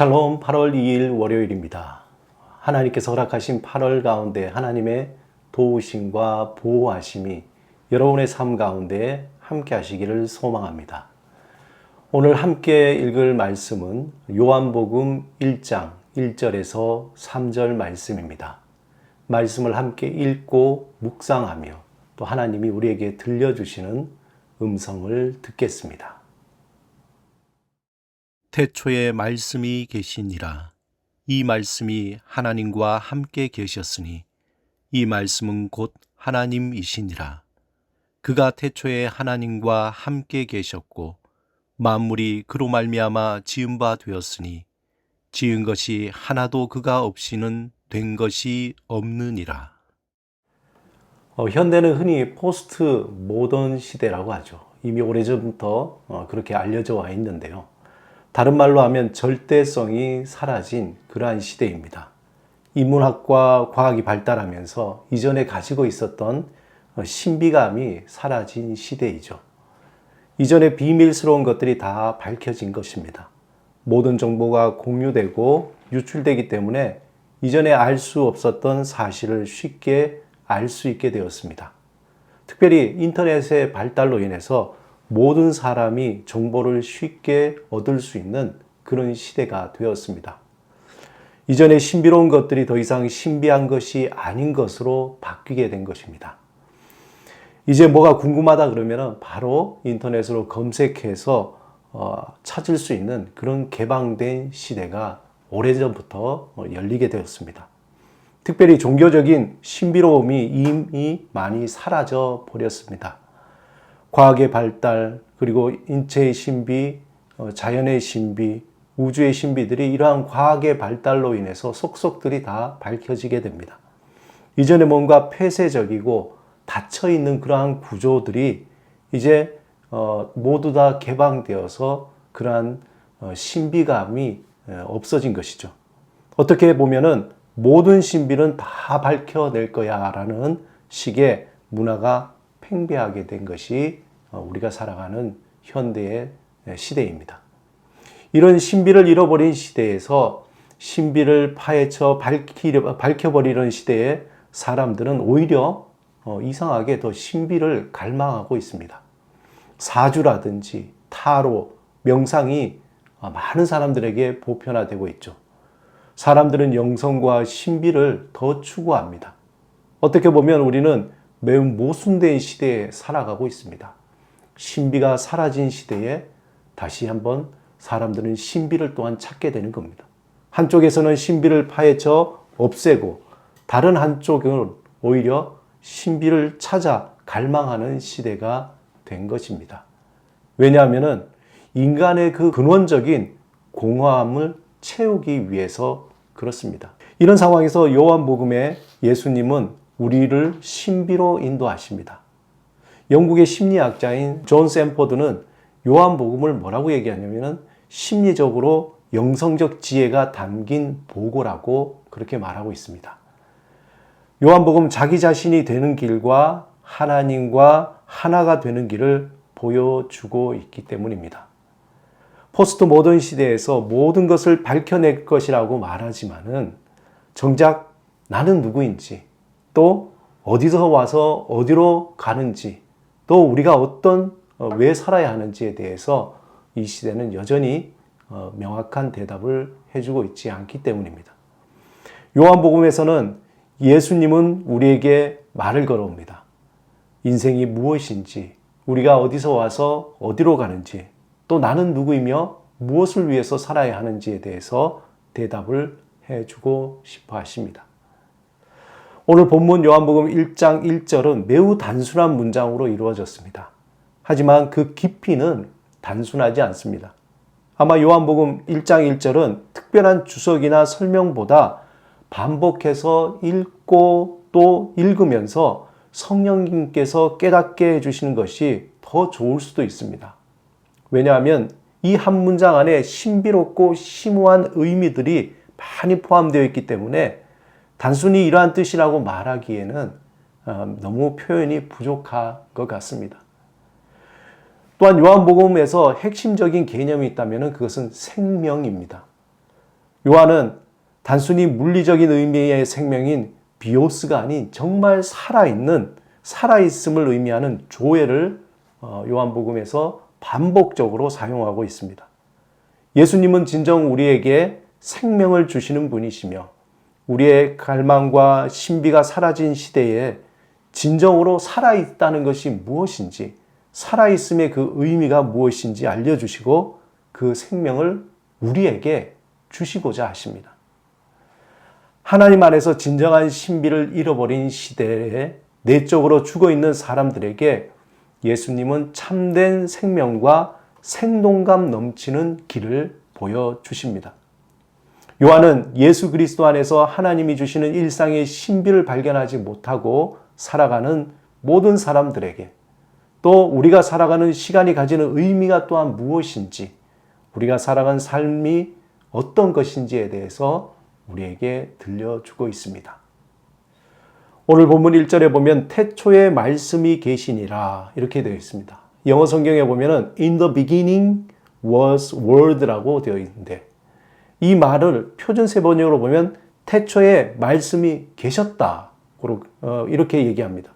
샬롬 8월 2일 월요일입니다. 하나님께서 허락하신 8월 가운데 하나님의 도우심과 보호하심이 여러분의 삶 가운데 함께 하시기를 소망합니다. 오늘 함께 읽을 말씀은 요한복음 1장 1절에서 3절 말씀입니다. 말씀을 함께 읽고 묵상하며 또 하나님이 우리에게 들려주시는 음성을 듣겠습니다. 태초에 말씀이 계시니라. 이 말씀이 하나님과 함께 계셨으니 이 말씀은 곧 하나님이시니라. 그가 태초에 하나님과 함께 계셨고 만물이 그로 말미암아 지은 바 되었으니 지은 것이 하나도 그가 없이는 된 것이 없느니라. 어, 현대는 흔히 포스트 모던 시대라고 하죠. 이미 오래전부터 어, 그렇게 알려져 와 있는데요. 다른 말로 하면 절대성이 사라진 그러한 시대입니다. 인문학과 과학이 발달하면서 이전에 가지고 있었던 어, 신비감이 사라진 시대이죠. 이전에 비밀스러운 것들이 다 밝혀진 것입니다. 모든 정보가 공유되고 유출되기 때문에 이전에 알 수 없었던 사실을 쉽게 알 수 있게 되었습니다. 특별히 인터넷의 발달로 인해서 모든 사람이 정보를 쉽게 얻을 수 있는 그런 시대가 되었습니다. 이전에 신비로운 것들이 더 이상 신비한 것이 아닌 것으로 바뀌게 된 것입니다. 이제 뭐가 궁금하다 그러면 바로 인터넷으로 검색해서 어, 찾을 수 있는 그런 개방된 시대가 오래전부터 어, 열리게 되었습니다. 특별히 종교적인 신비로움이 이미 많이 사라져 버렸습니다. 과학의 발달, 그리고 인체의 신비, 어, 자연의 신비, 우주의 신비들이 이러한 과학의 발달로 인해서 속속들이 다 밝혀지게 됩니다. 이전에 뭔가 폐쇄적이고 닫혀 있는 그러한 구조들이 이제 어, 모두 다 개방되어서 그러한 어, 신비감이 없어진 것이죠. 어떻게 보면은 모든 신비는 다 밝혀낼 거야 라는 식의 문화가 팽배하게 된 것이 어, 우리가 살아가는 현대의 시대입니다. 이런 신비를 잃어버린 시대에서 신비를 파헤쳐 밝히려, 밝혀버리는 시대에 사람들은 오히려 어, 이상하게 더 신비를 갈망하고 있습니다. 사주라든지 타로, 명상이 어, 많은 사람들에게 보편화되고 있죠. 사람들은 영성과 신비를 더 추구합니다. 어떻게 보면 우리는 매우 모순된 시대에 살아가고 있습니다. 신비가 사라진 시대에 다시 한번 사람들은 신비를 또한 찾게 되는 겁니다. 한쪽에서는 신비를 파헤쳐 없애고 다른 한쪽은 오히려 신비를 찾아 갈망하는 시대가 된 것입니다. 왜냐하면 인간의 그 근원적인 공허함을 채우기 위해서 그렇습니다. 이런 상황에서 요한복음에 예수님은 우리를 신비로 인도하십니다. 영국의 심리학자인 존 샘포드는 요한복음을 뭐라고 얘기하냐면은 심리적으로 영성적 지혜가 담긴 보고라고 그렇게 말하고 있습니다. 요한복음 자기 자신이 되는 길과 하나님과 하나가 되는 길을 보여주고 있기 때문입니다. 포스트 모던 시대에서 모든 것을 밝혀낼 것이라고 말하지만은 정작 나는 누구인지 또 어디서 와서 어디로 가는지 또 우리가 어떤 어, 왜 살아야 하는지에 대해서 이 시대는 여전히 어, 명확한 대답을 해주고 있지 않기 때문입니다. 요한복음에서는 예수님은 우리에게 말을 걸어옵니다. 인생이 무엇인지, 우리가 어디서 와서 어디로 가는지, 또 나는 누구이며 무엇을 위해서 살아야 하는지에 대해서 대답을 해주고 싶어 하십니다. 오늘 본문 요한복음 1장 1절은 매우 단순한 문장으로 이루어졌습니다. 하지만 그 깊이는 단순하지 않습니다. 아마 요한복음 1장 1절은 특별한 주석이나 설명보다 반복해서 읽고 또 읽으면서 성령님께서 깨닫게 해주시는 것이 더 좋을 수도 있습니다. 왜냐하면 이 한 문장 안에 신비롭고 심오한 의미들이 많이 포함되어 있기 때문에 단순히 이러한 뜻이라고 말하기에는 어, 너무 표현이 부족한 것 같습니다. 또한 요한복음에서 핵심적인 개념이 있다면 그것은 생명입니다. 요한은 단순히 물리적인 의미의 생명인 비오스가 아닌 정말 살아있는 살아있음을 의미하는 조회를 어, 요한복음에서 반복적으로 사용하고 있습니다. 예수님은 진정 우리에게 생명을 주시는 분이시며 우리의 갈망과 신비가 사라진 시대에 진정으로 살아있다는 것이 무엇인지 살아있음의 그 의미가 무엇인지 알려주시고 그 생명을 우리에게 주시고자 하십니다. 하나님 안에서 진정한 신비를 잃어버린 시대에 내적으로 죽어 있는 사람들에게 예수님은 참된 생명과 생동감 넘치는 길을 보여주십니다. 요한은 예수 그리스도 안에서 하나님이 주시는 일상의 신비를 발견하지 못하고 살아가는 모든 사람들에게 또 우리가 살아가는 시간이 가지는 의미가 또한 무엇인지 우리가 살아간 삶이 어떤 것인지에 대해서 우리에게 들려주고 있습니다. 오늘 본문 1절에 보면 태초에 말씀이 계시니라 이렇게 되어 있습니다. 영어 성경에 보면은 in the beginning was word라고 되어 있는데 이 말을 표준 세번역으로 보면 태초에 말씀이 계셨다 어, 이렇게 얘기합니다.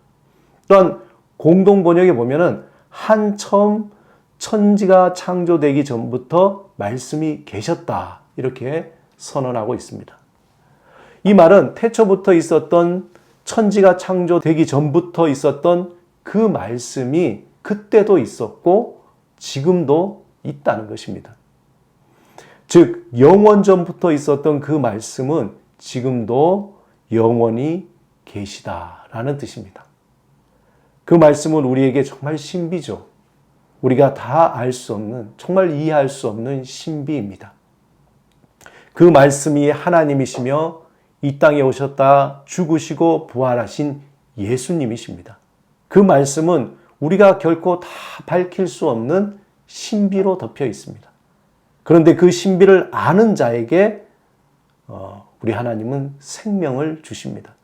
또한 공동 번역에 보면은 한처음 천지가 창조되기 전부터 말씀이 계셨다 이렇게 선언하고 있습니다. 이 말은 태초부터 있었던 천지가 창조되기 전부터 있었던 그 말씀이 그때도 있었고 지금도 있다는 것입니다. 즉, 영원 전부터 있었던 그 말씀은 지금도 영원히 계시다라는 뜻입니다. 그 말씀은 우리에게 정말 신비죠. 우리가 다 알 수 없는, 정말 이해할 수 없는 신비입니다. 그 말씀이 하나님이시며 이 땅에 오셨다 죽으시고 부활하신 예수님이십니다. 그 말씀은 우리가 결코 다 밝힐 수 없는 신비로 덮여 있습니다. 그런데 그 신비를 아는 자에게 어, 우리 하나님은 생명을 주십니다.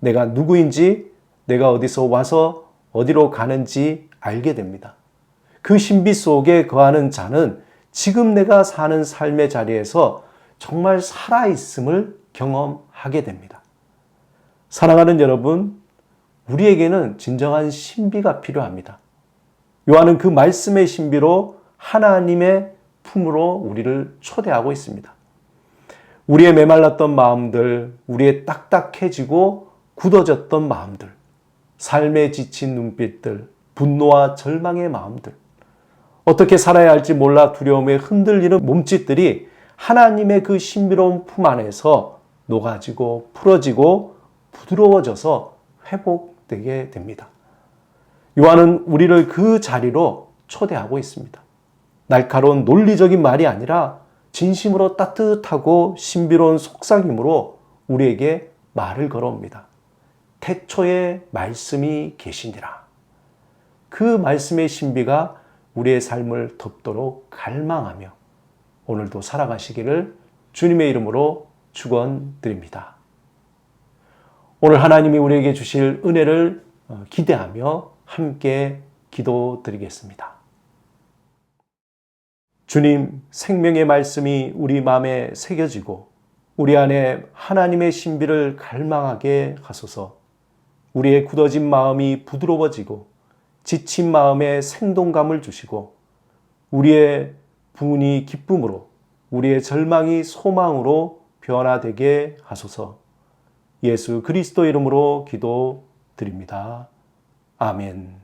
내가 누구인지, 내가 어디서 와서 어디로 가는지 알게 됩니다. 그 신비 속에 거하는 자는 지금 내가 사는 삶의 자리에서 정말 살아있음을 경험하게 됩니다. 사랑하는 여러분, 우리에게는 진정한 신비가 필요합니다. 요한은 그 말씀의 신비로 하나님의 품으로 우리를 초대하고 있습니다. 우리의 메말랐던 마음들, 우리의 딱딱해지고 굳어졌던 마음들, 삶에 지친 눈빛들, 분노와 절망의 마음들, 어떻게 살아야 할지 몰라 두려움에 흔들리는 몸짓들이 하나님의 그 신비로운 품 안에서 녹아지고 풀어지고 부드러워져서 회복되게 됩니다. 요한은 우리를 그 자리로 초대하고 있습니다. 날카로운 논리적인 말이 아니라 진심으로 따뜻하고 신비로운 속삭임으로 우리에게 말을 걸어옵니다. 태초에 말씀이 계시니라. 그 말씀의 신비가 우리의 삶을 덮도록 갈망하며 오늘도 살아가시기를 주님의 이름으로 축원드립니다. 오늘 하나님이 우리에게 주실 은혜를 어, 기대하며 함께 기도드리겠습니다. 주님, 생명의 말씀이 우리 마음에 새겨지고 우리 안에 하나님의 신비를 갈망하게 하소서. 우리의 굳어진 마음이 부드러워지고 지친 마음에 생동감을 주시고 우리의 분이 기쁨으로 우리의 절망이 소망으로 변화되게 하소서 예수 그리스도 이름으로 기도 드립니다. 아멘.